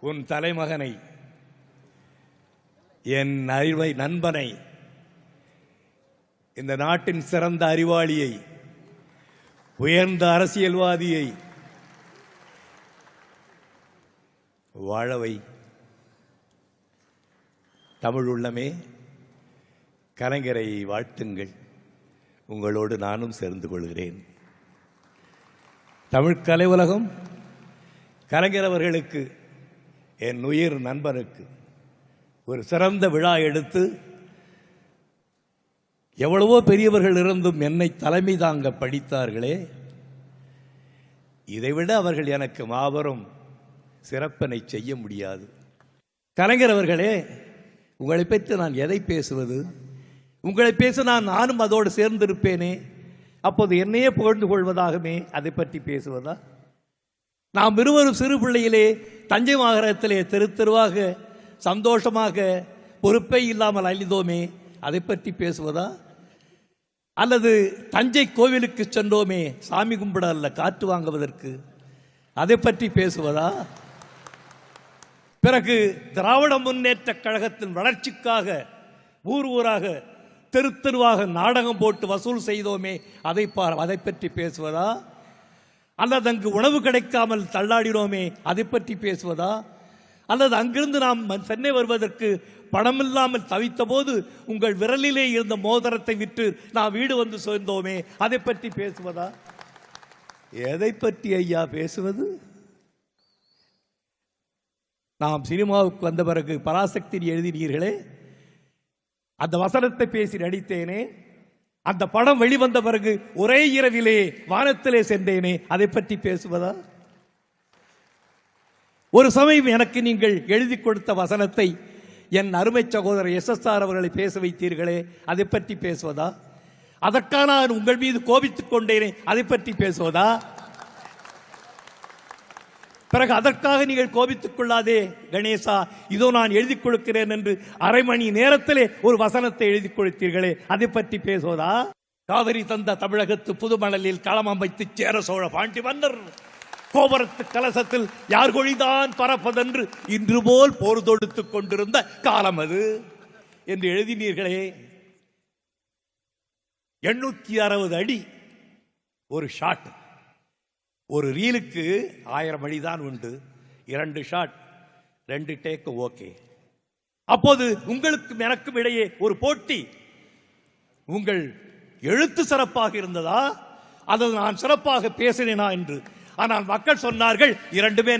உன் தலைமகனை என் அறிவை நண்பனை இந்த நாட்டின் சிறந்த அறிவாளியை உயர்ந்த அரசியல்வாதியை வாழவை தமிழ் உள்ளமே கலைஞரை வாழ்த்துங்கள். உங்களோடு நானும் சேர்ந்து கொள்கிறேன். தமிழ் கலை உலகம் கலைஞர் அவர்களுக்கு என் உயிர் நண்பனுக்கு ஒரு சிறந்த விழா எடுத்து எவ்வளவோ பெரியவர்கள் இருந்தும் என்னை தலைமை தாங்க படித்தார்களே. இதைவிட அவர்கள் எனக்கு மாபெரும் சிறப்பினை செய்ய முடியாது. கலைஞர் அவர்களே உங்களை பற்றி நான் எதை பேசுவது? உங்களை பேச நான் நானும் அதோடு சேர்ந்திருப்பேனே. அப்போது என்னையே புகழ்ந்து கொள்வதாகவே அதை பற்றி பேசுவதா? நாம் இருவரும் சிறு பிள்ளையிலே தஞ்சை மாகரத்திலே தெரு தெருவாக சந்தோஷமாக பொறுப்பே இல்லாமல் அழிந்தோமே. அதை பற்றி பேசுவதா? அல்லது தஞ்சை கோவிலுக்கு சென்றோமே சாமி கும்பிட அல்ல காற்று வாங்குவதற்கு? அதை பற்றி பேசுவதா? பிறகு திராவிட முன்னேற்ற கழகத்தின் வளர்ச்சிக்காக ஊர் ஊராக தெரு தெருவாக நாடகம் போட்டு வசூல் செய்தோமே அதை பா- அதை பற்றி பேசுவதா? அல்லது அங்கு உணவு கிடைக்காமல் தள்ளாடினோமே அதை பற்றி பேசுவதா? அல்லது அங்கிருந்து நாம் சென்னை வருவதற்கு பணமில்லாமல் தவித்த போது உங்கள் விரலிலே இருந்த மோதிரத்தை விற்று நான் வீடு வந்து சேர்ந்தோமே அதை பற்றி பேசுவதா? எதை பற்றி ஐயா பேசுவது? நாம் சினிமாவுக்கு வந்த பிறகு பராசக்தி எழுதினீர்களே அந்த வசனத்தை பேசி நடித்தேனே அந்த படம் வெளிவந்த பிறகு ஒரே இரவிலே வானத்திலே சென்றேனே. அதை பற்றி பேசுவதா? ஒரு சமயம் எனக்கு நீங்கள் எழுதி கொடுத்த வசனத்தை என் அருமை சகோதரர் எஸ்எஸ்ஆர் அவர்களை பேச வைத்தீர்களே அதை பற்றி பேசுவதா? அதற்காக நான் உங்கள் மீது கோபித்துக் கொண்டேனே அதை பற்றி பேசுவதா? பிறகு அதற்காக நீங்கள் கோபித்துக் கொள்ளாதே கணேசா. இதோ நான் எழுதி கொடுக்கிறேன் என்று அரை மணி நேரத்திலே ஒரு வசனத்தை எழுதி கொடுத்தீர்களே அதை பற்றி பேசுவதா? காவிரி தந்த தமிழகத்து புதுமணலில் களம் அமைத்து சேர சோழ பாண்டி மன்னர் கோபுரத்து கலசத்தில் யார் கொழிதான் பரப்பதென்று இன்று போல் போர் தொடுத்துக் கொண்டிருந்த காலம் அது. என்று எழுதினீர்களே எண்ணூத்தி அறுபது அடி ஒரு ஷாட் ஒரு ரீலுக்கு ஆயிரம் அடி தான் உண்டு. இரண்டு ஷாட் ரெண்டு டேக் ஓகே. அப்போது உங்களுக்கும் எனக்கும் இடையே ஒரு போட்டி. உங்கள் எழுத்து சிறப்பாக இருந்ததா? அதை நான் சிறப்பாக பேசினேனா என்று. ஆனால் மக்கள் சொன்னார்கள் இரண்டுமே